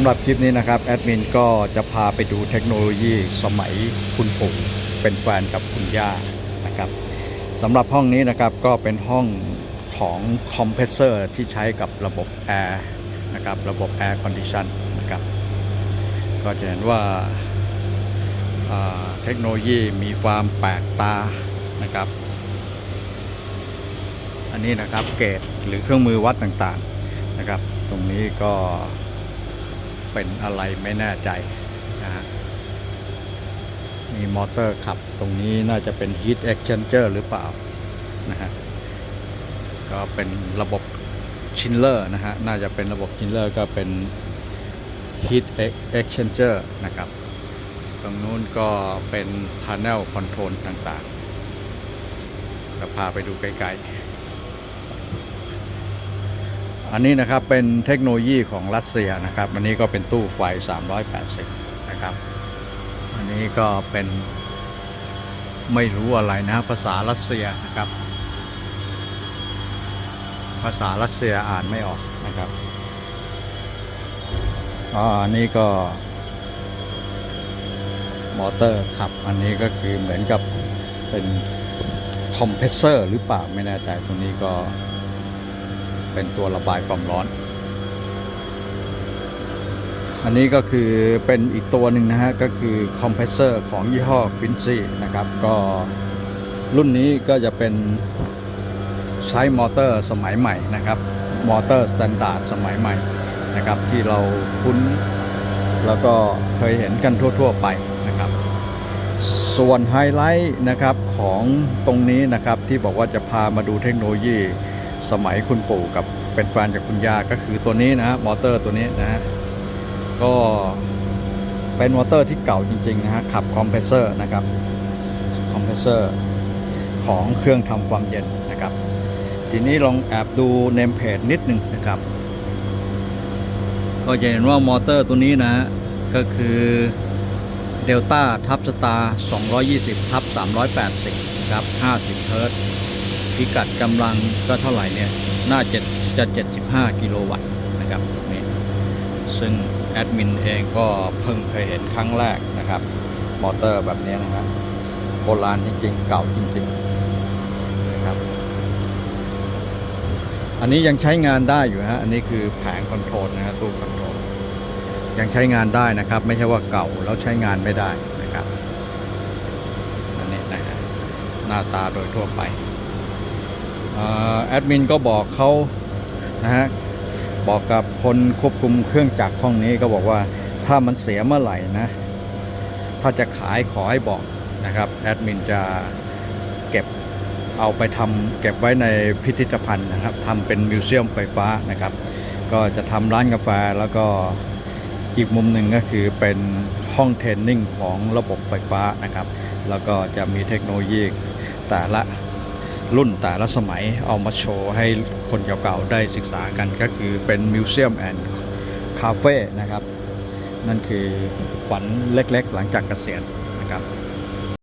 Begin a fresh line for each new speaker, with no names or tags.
ำหรับคลิปนี้นะครับแอดมินก็จะพาไปดูเทคโนโลยีสมัยคุณปู่เป็นแฟนกับคุณย่านะครับสำหรับห้องนี้นะครับก็เป็นห้องของคอมเพรสเซอร์ที่ใช้กับระบบแอร์นะครับระบบแอร์คอนดิชันนะครับก็จะเห็นว่าาเทคโนโลยีมีความแปลกตานะครับ อันนี้นะครับเกจหรือเครื่องมือวัดต่างๆนะครับ ตรงนี้ก็ เป็นอะไรไม่แน่ใจนะฮะมีมอเตอร์ขับตรงนี้น่าจะเป็น Heat Exchanger หรือเปล่านะฮะก็เป็นระบบชินเลอร์นะฮะน่าจะเป็นระบบชินเลอร์ก็เป็น Heat Exchanger นะครับ ตรงนู้นก็เป็น Panel Control ต่างๆจะพาไปดูใกล้ๆ อันนี้นะครับเป็นเทคโนโลยีของรัสเซียนะครับ อันนี้ก็เป็นตู้ไฟ 380 นะครับ อันนี้ก็เป็นไม่รู้อะไรนะภาษารัสเซียนะครับ ภาษารัสเซียอ่านไม่ออกนะครับอ๋อันนี้ก็มอเตอร์ขับ อันนี้ก็คือเหมือนกับเป็นคอมเพรสเซอร์หรือเปล่าไม่แน่ใจตรงนี้ก็ เป็นตัวระบายความร้อน อันนี้ก็คือเป็นอีกตัวหนึ่งนะฮะ ก็คือคอมเพรสเซอร์ของยี่ห้อ Quincy นะครับ ก็รุ่นนี้ก็จะเป็นใช้มอเตอร์สมัยใหม่นะครับ มอเตอร์สแตนดาร์ดสมัยใหม่นะครับ ที่เราคุ้นแล้วก็เคยเห็นกันทั่ว ๆ ไปนะครับส่วนไฮไลท์นะครับของตรงนี้นะครับที่บอกว่าจะพามาดูเทคโนโลยี สมัยคุณปู่กับเป็นแฟนจากคุณย่าก็คือตัวนี้นะฮะมอเตอร์ตัวนี้นะฮะก็เป็นมอเตอร์ที่เก่าจริงๆนะฮะขับคอมเพรสเซอร์นะครับคอมเพรสเซอร์ของเครื่องทำความเย็นนะครับ ทีนี้ลองแอบดูเนมเพจนิดหนึ่งนะครับ ก็จะเห็นว่ามอเตอร์ตัวนี้นะฮะก็คือเดลต้าทับสตาร์220ทับ380นะครับ50เฮิร์ตซ์ พิกัดกำลังก็เท่าไหร่เนี่ย น่าจะจะ 75 กิโลวัตต์นะครับตรงนี้ ซึ่งแอดมินเองก็เพิ่งเคยเห็นครั้งแรกนะครับ มอเตอร์แบบนี้นะครับโบราณจริงๆ เก่าจริงๆนะครับ อันนี้ยังใช้งานได้อยู่ฮะ อันนี้คือแผงคอนโทรลนะฮะตู้คอนโทรลยังใช้งานได้นะครับ ไม่ใช่ว่าเก่าแล้วใช้งานไม่ได้นะครับอันนี้นะฮะหน้าตาโดยทั่วไป แอดมินก็บอกเขานะฮะบอกกับคนควบคุมเครื่องจักรห้องนี้ก็บอกว่าถ้ามันเสียเมื่อไหร่นะ ถ้าจะขายขอให้บอกนะครับแอดมินจะเก็บเอาไปทำเก็บไว้ในพิพิธภัณฑ์นะครับทำเป็นมิวเซียมไฟฟ้านะครับ ก็จะทำร้านกาแฟแล้วก็อีกมุมหนึ่งก็คือเป็นห้องเทรนนิ่งของระบบไฟฟ้านะครับ แล้วก็จะมีเทคโนโลยีแต่ละ รุ่นแต่ละสมัยเอามาโชว์ให้คนเก่าๆได้ศึกษากันก็คือเป็นมิวเซียมแอนด์คาเฟ่นะครับ นั่นคือฝันเล็กๆหลังจากเกษียณนะครับ